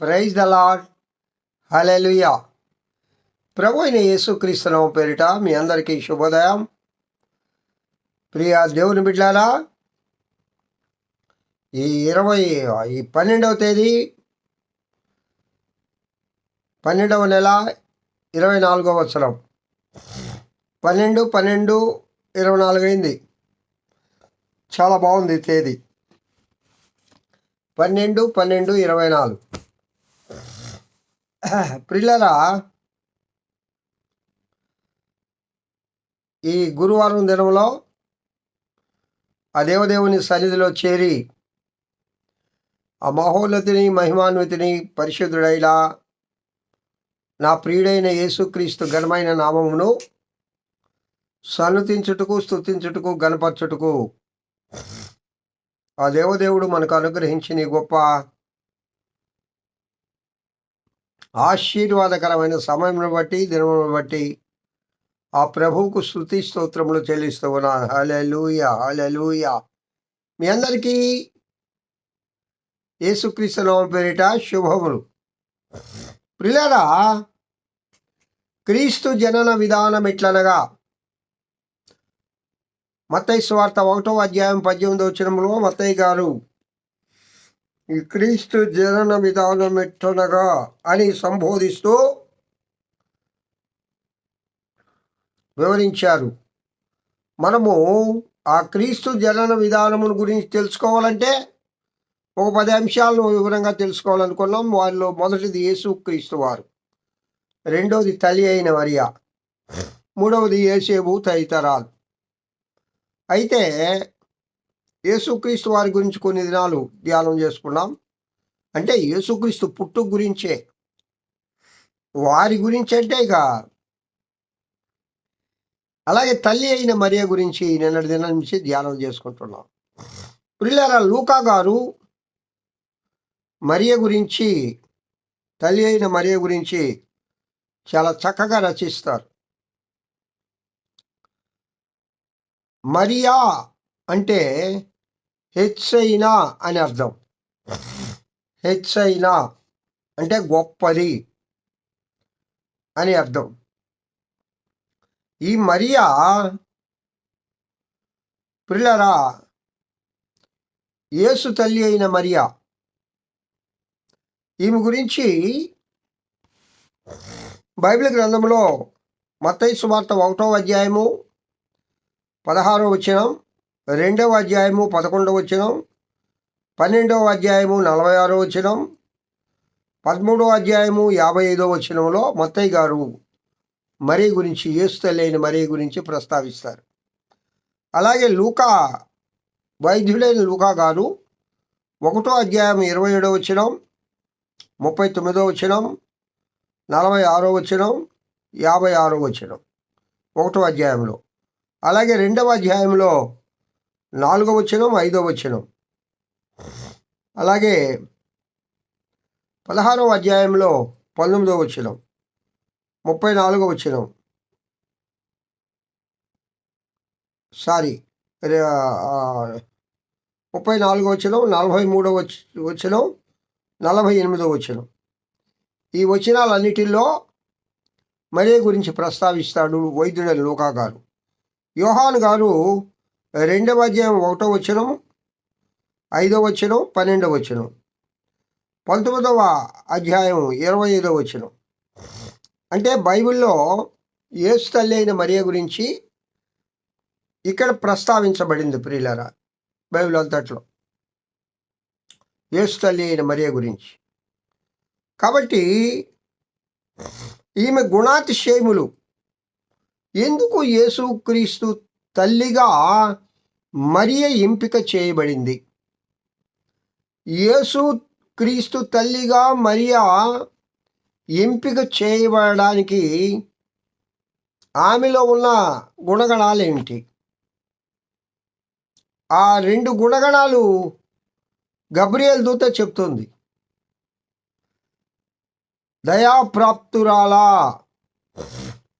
Praise the Lord hallelujah ప్రభు అయిన యేసుక్రీస్తునామ పేరిట మీ అందరికీ శుభోదయం. ప్రియ దేవుని బిడ్డారా ఈ ఇరవై ఈ పన్నెండవ తేదీ పన్నెండవ నెల ఇరవై నాలుగవ సంవత్సరం పన్నెండు పన్నెండు ఇరవై నాలుగు అయింది. చాలా బాగుంది తేదీ. పన్నెండు పన్నెండు ఇరవై నాలుగు. ప్రిల్లరా ఈ గురువారం దినంలో ఆ దేవదేవుని సన్నిధిలో చేరి ఆ మహోన్నతిని మహిమాన్వితిని పరిశుద్ధుడైలా నా ప్రియుడైన యేసుక్రీస్తు ఘనమైన నామమును సన్నతించుటకు స్తుతించుటకు గణపరచుటకు ఆ దేవదేవుడు మనకు అనుగ్రహించిన గొప్ప ఆశీర్వాదకరమైన సమయంను బట్టి దినమును బట్టి ఆ ప్రభువుకు శృతి స్తోత్రములు చెల్లిస్తూ ఉన్నాను హలెలుయ హలెలుయ మీ అందరికీ యేసుక్రీస్తునామం పేరిట శుభములు. ప్రిలరా క్రీస్తు జనన విధానం ఎట్లనగా? మత్తయి స్వార్థ ఒకటో అధ్యాయం పద్దెనిమిది వచనంలో మత్తయ్య గారు క్రీస్తు జనన విధానం ఎట్టనగా అని సంబోధిస్తూ వివరించారు. మనము ఆ క్రీస్తు జనన విధానమును గురించి తెలుసుకోవాలంటే ఒక పది అంశాలను వివరంగా తెలుసుకోవాలనుకున్నాం. వారిలో మొదటిది యేసు క్రీస్తు వారు. రెండవది తల్లి అయిన మరియా. మూడవది ఏసేబు తదితరాలు. అయితే యేసుక్రీస్తు వారి గురించి కొన్ని దినాలు ధ్యానం చేసుకున్నాం. అంటే యేసుక్రీస్తు పుట్టు గురించే. వారి గురించి అంటే ఇక అలాగే తల్లి అయిన మరియ గురించి నిన్నటి దినం నుంచి ధ్యానం చేసుకుంటున్నాం. ప్రిల్లరా లూకా గారు మరియ గురించి తల్లి అయిన మరియ గురించి చాలా చక్కగా రచిస్తారు. మరియా అంటే హెచ్చైనా అని అర్థం. హెచ్చైనా అంటే గొప్పది అని అర్థం. ఈ మరియా ప్రిలరా యేసు తల్లి అయిన మరియా. ఈమె గురించి బైబిల్ గ్రంథంలో మత్తయి సువార్త ఒకటో అధ్యాయము పదహారో వచనం రెండవ అధ్యాయము పదకొండవ వచనం పన్నెండవ అధ్యాయము నలభై ఆరో వచనం పదమూడవ అధ్యాయము యాభై ఐదో వచనంలో మత్తయ్య గారు మరీ గురించి ఏస్తులైన మరీ గురించి ప్రస్తావిస్తారు. అలాగే లూకా వైద్యుడైన లూకా గారు ఒకటో అధ్యాయం ఇరవై ఏడో వచనం ముప్పై తొమ్మిదో వచనం నలభై ఆరో వచనం యాభై ఆరో వచనం ఒకటో అధ్యాయంలో. అలాగే రెండవ అధ్యాయంలో నాలుగో వచనం ఐదో వచనం. అలాగే పదహారవ అధ్యాయంలో పంతొమ్మిదో వచనం ముప్పై నాలుగో వచనం. సారీ ముప్పై నాలుగో వచనం నలభై మూడో వచ్చ వచనం నలభై ఎనిమిదో వచనం. ఈ వచనాలన్నిటిలో మరే గురించి ప్రస్తావిస్తాడు వైద్యుడైన లోకా గారు యోహాన్ గారు రెండవ అధ్యాయం ఒకటో వచనం ఐదవ వచనం పన్నెండవ వచనం. పంతొమ్మిదవ అధ్యాయం ఇరవై ఐదవ వచనం. అంటే బైబిల్లో యేసు తల్లి అయిన మరియ గురించి ఇక్కడ ప్రస్తావించబడింది ప్రియులరా బైబిల్ అంతట్లో. యేసు తల్లి అయిన మరియ గురించి. కాబట్టి ఈమె గుణాతిశయములు. ఎందుకు యేసుక్రీస్తు తల్లిగా మరియ ఎంపిక చేయబడింది. యేసు క్రీస్తు తల్లిగా మరియా ఎంపిక చేయబడడానికి ఆమెలో ఉన్న గుణగణాలు ఏమిటి ఆ రెండు గుణగణాలు గబ్రియల్ దూత చెప్తుంది. దయాప్రాప్తురాలా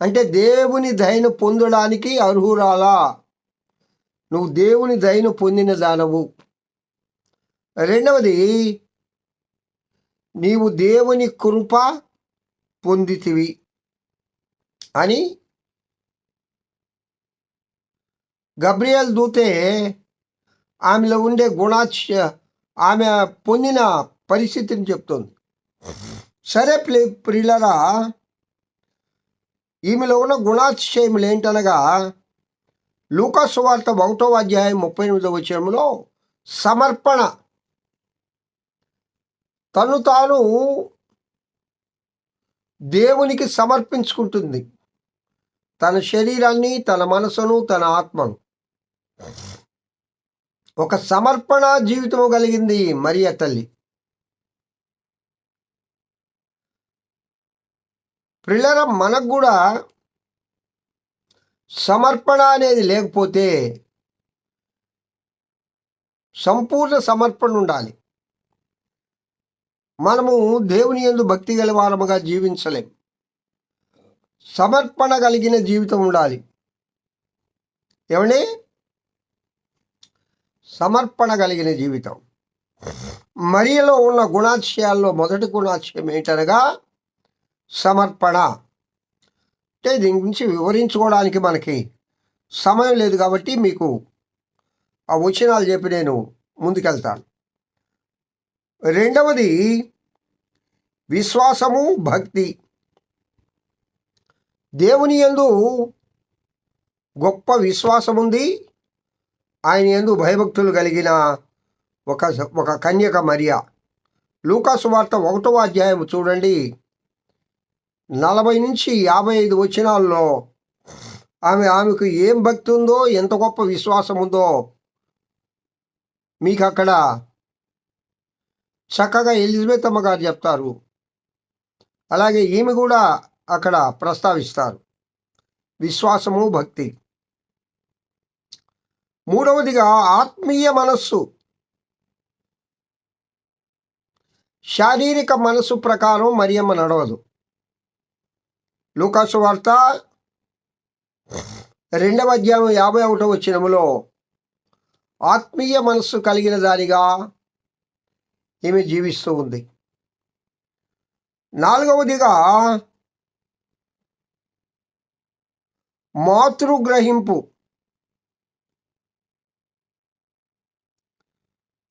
అంటే దేవుని దయను పొందడానికి అర్హురాలా? నువ్వు దేవుని దయను పొందిన దానవు. రెండవది నీవు దేవుని కృప పొందితివి అని గబ్రియల్ దూతే ఆమెలో ఉండే గుణాశ ఆమె పొందిన పరిస్థితిని చెప్తుంది. సరే ప్రి ప్రియులరా ఈమెలో ఉన్న గుణాతిశయములు ఏంటనగా లూకాసు వార్త ఒకటో అధ్యాయం ముప్పై ఎనిమిదో వచ్చరంలో సమర్పణ. తను తాను దేవునికి సమర్పించుకుంటుంది. తన శరీరాన్ని తన మనసును తన ఆత్మను. ఒక సమర్పణ జీవితం కలిగింది మరియ తల్లి. పిల్లల మనకు కూడా సమర్పణ అనేది లేకపోతే సంపూర్ణ సమర్పణ ఉండాలి. మనము దేవుని ఎందు భక్తి గల వారముగా జీవించలేం. సమర్పణ కలిగిన జీవితం ఉండాలి. ఏమండి? సమర్పణ కలిగిన జీవితం. మరియలో ఉన్న గుణాశయాల్లో మొదటి గుణాశయం ఏంటనగా సమర్పణ. అంటే దీని గురించి వివరించుకోవడానికి మనకి సమయం లేదు కాబట్టి మీకు ఆ వచనాలు చెప్పి నేను ముందుకెళ్తాను. రెండవది విశ్వాసము భక్తి. దేవుని యందు గొప్ప విశ్వాసం ఉంది. ఆయన యందు భయభక్తులు కలిగిన ఒక ఒక కన్యక మరియ. లూకాసు వార్త ఒకటో అధ్యాయం చూడండి. నలభై నుంచి యాభై ఐదు వచనాల్లో ఆమె ఆమెకు ఏం భక్తి ఉందో ఎంత గొప్ప విశ్వాసం ఉందో మీకు అక్కడ చక్కగా ఎలిజబెత్ అమ్మగారు చెప్తారు. అలాగే ఈమె కూడా అక్కడ ప్రస్తావిస్తారు. విశ్వాసము భక్తి. మూడవదిగా ఆత్మీయ మనస్సు. శారీరక మనస్సు ప్రకారం మరియమ్మ నడవదు. లూకాసు వార్త రెండవ అధ్యాయం యాభై ఒకటో వచ్చినములో ఆత్మీయ మనస్సు కలిగిన దానిగా ఈమె జీవిస్తూ ఉంది. నాలుగవదిగా మాతృగ్రహింపు.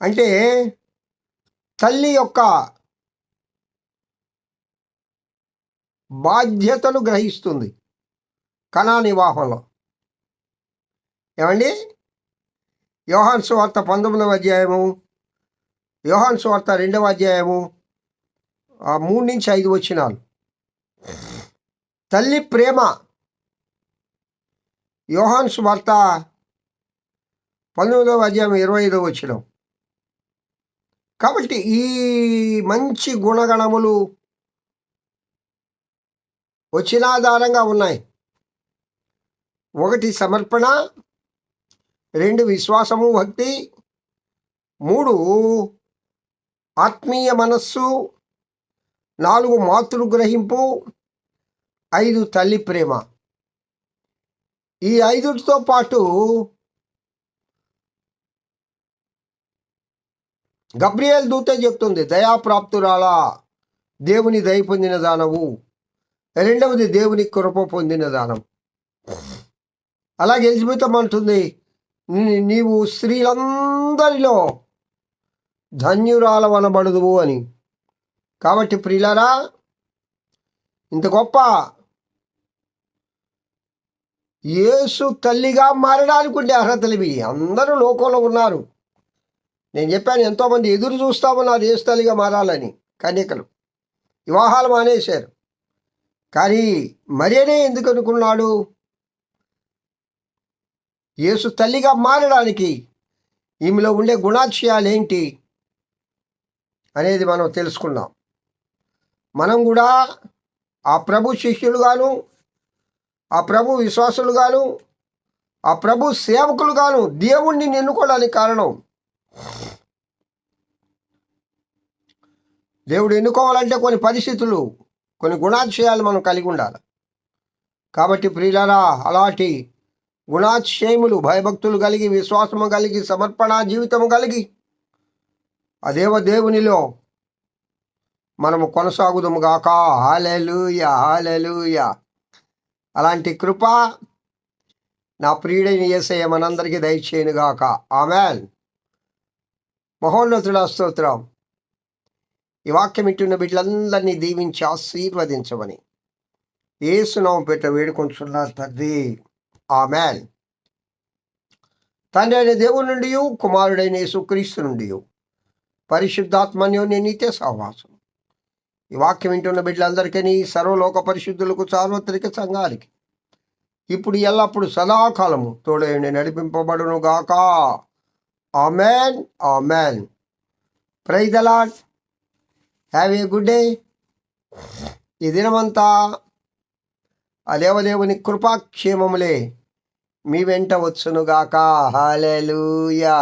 అంటే తల్లి యొక్క బాధ్యతలు గ్రహిస్తుంది కణా నివాహంలో. ఏమండి? యోహాన్ సువార్త పంతొమ్మిదవ అధ్యాయము యోహాన్ సువార్త రెండవ అధ్యాయము మూడు నుంచి ఐదు వచ్చినాలు తల్లి ప్రేమ. యోహాన్ సువార్త పంతొమ్మిదవ అధ్యాయం ఇరవై ఐదవ వచ్చినాం కాబట్టి ఈ మంచి గుణగణములు వచనాధారంగా ఉన్నాయి. ఒకటి సమర్పణ రెండు విశ్వాసము భక్తి మూడు ఆత్మీయ మనస్సు నాలుగు మాతృ గ్రహింపు ఐదు తల్లి ప్రేమ. ఈ ఐదుటితో పాటు గబ్రియల్ దూత చెప్తుంది దయాప్రాప్తురాలా దేవుని దయ పొందిన దానవు. రెండవది దేవుని కృప పొందిన దానం. అలాగే ఎలిజబెత్ అంటుంది నీవు స్త్రీలందరిలో ధన్యురాలవనబడదువు అని. కాబట్టి ప్రియులారా ఇంత గొప్ప యేసు తల్లిగా మారడానికి ఉండే అర్హతలు అందరూ లోకంలో ఉన్నారు. నేను చెప్పాను ఎంతోమంది ఎదురు చూస్తా ఉన్నారు యేసు తల్లిగా మారాలని. కన్యకలు వివాహాలు మానేశారు. కానీ మరేనే ఎందుకు అనుకున్నాడు? యేసు తల్లిగా మారడానికి ఈమెలో ఉండే గుణాక్షయాలు ఏంటి అనేది మనం తెలుసుకున్నాం మనం కూడా ఆ ప్రభు శిష్యులుగాను ఆ ప్రభు విశ్వాసులుగాను ఆ ప్రభు సేవకులుగాను దేవుణ్ణి ఎన్నుకోవడానికి కారణం. దేవుడు ఎన్నుకోవాలంటే కొన్ని పరిస్థితులు కొన్ని గుణాతిశయాలు మనం కలిగి ఉండాలి. కాబట్టి ప్రియులరా అలాంటి గుణాతిశయములు భయభక్తులు కలిగి విశ్వాసము కలిగి సమర్పణ జీవితము కలిగి ఆ దేవ దేవునిలో మనము కొనసాగుదుము గాక. హాలెలూయా హాలెలూయా అలాంటి కృప నా ప్రియుడైన ఏసయ్య మనందరికీ దయచేయను గాక. ఆమెన్. మహోన్నతుడ స్తోత్రం. ఈ వాక్యం ఇంటున్న బిడ్డలందరినీ దీవించి ఆశీర్వదించమని. ఏసునామం పెట్ట వేడుకొంచున్నారు తండ్రి. ఆమెన్. తండ్రి అయిన దేవుడి నుండి కుమారుడైన యేసుక్రీస్తు నుండి నేను నిత్య సహవాసం. ఈ వాక్యం వింటున్న బిడ్డలందరికీ సర్వలోక పరిశుద్ధులకు సార్వత్రిక సంఘానికి ఇప్పుడు ఎల్లప్పుడు సదాకాలము తోడేండి నడిపింపబడును గాక amen amen. Praise have a good day. ఈ దినమంతా అలేవలేవుని కృపాక్షేమములే మీ వెంట వచ్చునుగాక. హాలెలూయా